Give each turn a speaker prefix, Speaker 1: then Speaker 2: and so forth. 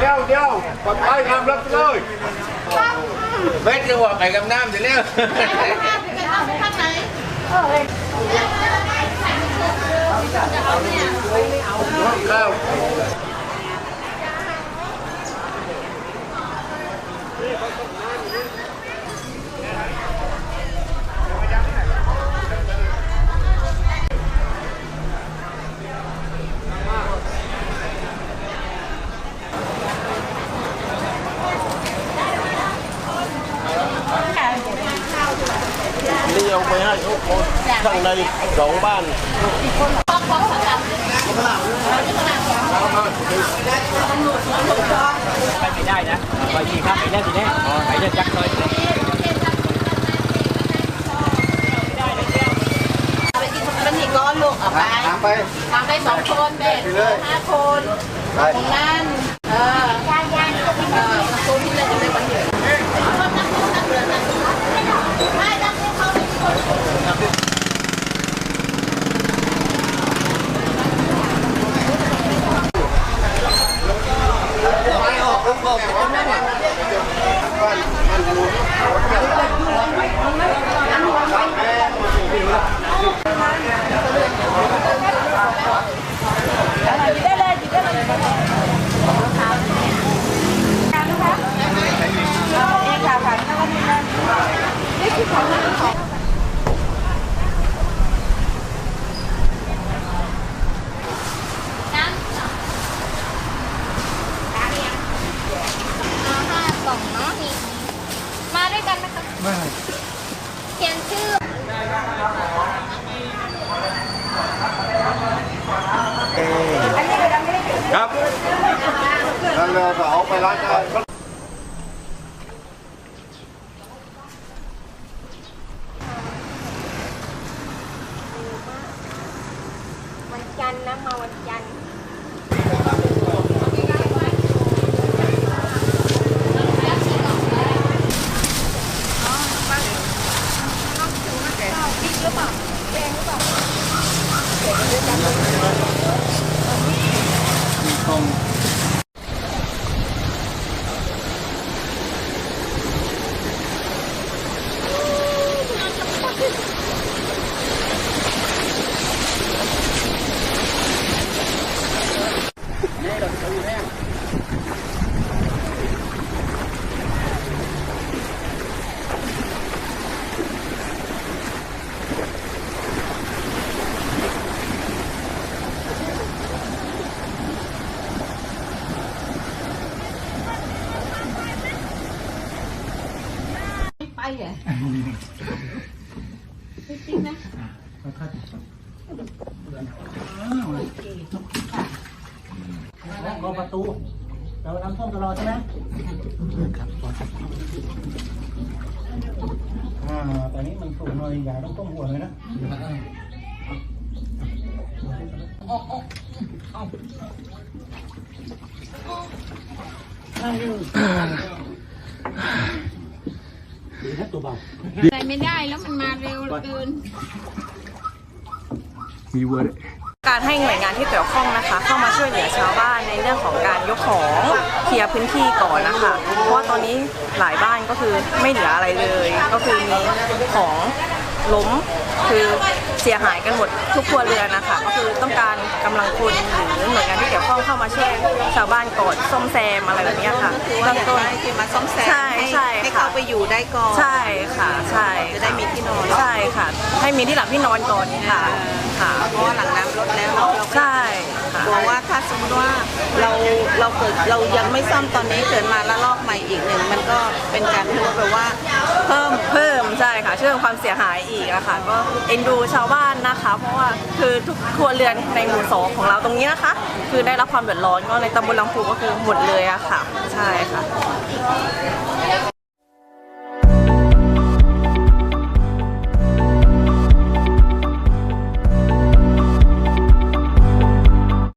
Speaker 1: đeo đeo còn ai làm lắm rồi vết kêu gọi phải gặp nam thế nhá เอา
Speaker 2: ไปให้ทุกคนข้างในสองบ้าน
Speaker 3: ไปไม่ได้นะไปทีครับไปได้ทีแน่ไปได้จักเลย
Speaker 4: ไปกินเป็นอีกก้อนลูกเอาไป
Speaker 1: ถามไป
Speaker 4: ทำได้สองคนเด็กห้าคน
Speaker 1: ไป
Speaker 4: ตรงนั้นเออเออประตูที่เราจะได้วันเดียวเอาห้ากล่องเนาะนี่มาด้วยกันนะคะเขียนชื่อ
Speaker 1: ครับ นั่นเลยเอาไานกัน
Speaker 4: วันจันทร์นะมาวันจันทร์ไปเหรอจริงนะ
Speaker 3: รอประตู เราน้ำท่วมตลอดใช่ไหมอ่าตอนนี้มันสูงหน่อยอย่าต้องต้มหัวเลยนะดีนะ ตัวเบา
Speaker 4: ไปไม่ได้แล้วมันมาเร็วเกิน
Speaker 1: มีเวอร์
Speaker 5: การให้หน่วยงานที่เกี่ยวข้องนะคะ เข้ามาช่วยเหลือชาวบ้านในเรื่องของการยกของเคลียร์พื้นที่ก่อนนะคะ เพราะว่าตอนนี้หลายบ้านก็คือไม่เหลืออะไรเลย ก็คือมีของล้มคือเสียหายกันหมดทุกครัวเรือนนะคะ ก็คือต้องการกำลังคนหรือหน่วยงานที่เกี่ยวข้องเข้ามาช่วยชาวบ้านก่อนซ่อมแซมอะไรแบบเนี้ยค่ะ
Speaker 4: คือว่า
Speaker 5: เบื้อง
Speaker 4: อย่าง
Speaker 5: ต้น
Speaker 4: ไรคือมาซ่อมแซม
Speaker 5: ใช่
Speaker 4: ไปอยู่ได้ก่อน
Speaker 5: ใช่ค่ะใช่
Speaker 4: จะได้มีที่นอน
Speaker 5: ใช่ค่ะ ให้มีที่หลับที่นอนก่อนค่ะค่ะ
Speaker 4: เพราะว่าหลังน้ำลดแล้วเนาะเราก็
Speaker 5: ใช่ค่ะ
Speaker 4: กลัวว่าถ้าสมมติว่าเราเราเกิดเรายังไม่ซ่อมตอนนี้เกิดมาแล้วลอกใหม่อีกหนึ่งมันก็เป็นการเพิ่มแบบว่าเพิ่ม
Speaker 5: เพิ่มใช่ค่ะเชื่อมความเสียหายอีกอะค่ะก็เอ็นดูชาวบ้านนะคะ เพราะว่าคือทุกครัวเรือนในหมู่สองของเราตรงนี้นะคะ คือได้รับความเดือดร้อนก็ในตำบลลำพูก็คือหมดเลยอะค่ะ ใช่ค่ะ